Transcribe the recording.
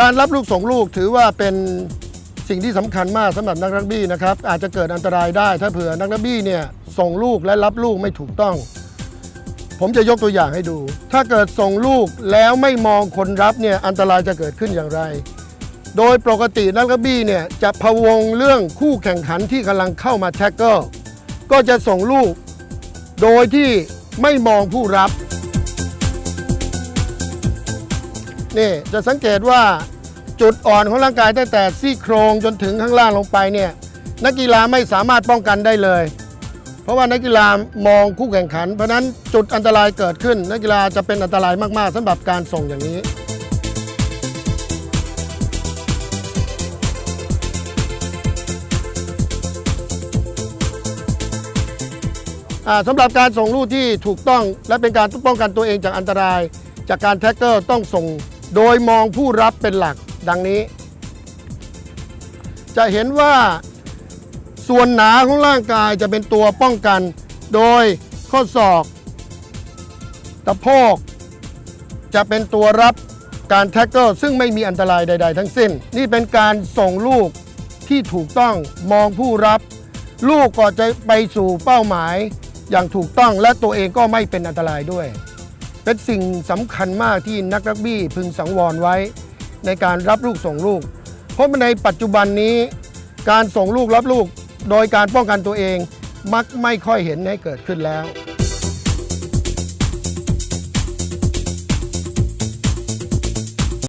การรับลูกส่งลูกถือว่าเป็นสิ่งที่สำคัญมากสำหรับนักรักบี้นะครับอาจจะเกิดอันตรายได้ ถ้าเผื่อนักรักบี้เนี่ยส่งลูกและรับลูกไม่ถูกต้อง ผมจะยกตัวอย่างให้ดู ถ้าเกิดส่งลูกแล้วไม่มองคนรับเนี่ยอันตรายจะเกิดขึ้นอย่างไร โดยปกตินักรักบี้เนี่ยจะพะวงเรื่องคู่แข่งขันที่กำลังเข้ามาแท็กเกิลก็จะส่งลูก โดยที่ไม่มองผู้รับ นี่จะสังเกตว่าจุดอ่อนของร่างกายตั้งแต่ซี่โครงจนถึงข้างล่างลงไปเนี่ยนักกีฬาไม่สามารถป้องกันได้เลย เพราะว่านักกีฬามองคู่แข่งขัน เพราะนั้นจุดอันตรายเกิดขึ้น นักกีฬาจะเป็นอันตรายมาก ๆสำหรับการส่งอย่างนี้สำหรับการส่งลูกที่ถูกต้องและเป็นการป้องกันตัวเองจากอันตราย จากการแท็กเกอร์ต้องส่ง โดยมองผู้รับเป็นหลักดังนี้ จะเห็นว่าส่วนหนาของร่างกายจะเป็นตัวป้องกัน โดยข้อศอกตะโพก จะเป็นตัวรับการแท็กเกอร์ซึ่งไม่มีอันตรายใด ๆ ทั้งสิ้น นี่เป็นการส่งลูกที่ถูกต้องมองผู้รับ ลูกก็จะไปสู่เป้าหมายอย่างถูกต้องและตัวเองก็ไม่เป็นอันตรายด้วย เป็นสิ่งสำคัญมากที่นักรักบี้พึงสังวรไว้ ในการรับลูกส่งลูก เพราะในปัจจุบันนี้ การส่งลูกรับลูก โดยการป้องกันตัวเองมักไม่ค่อยเห็นให้เกิดขึ้นแล้ว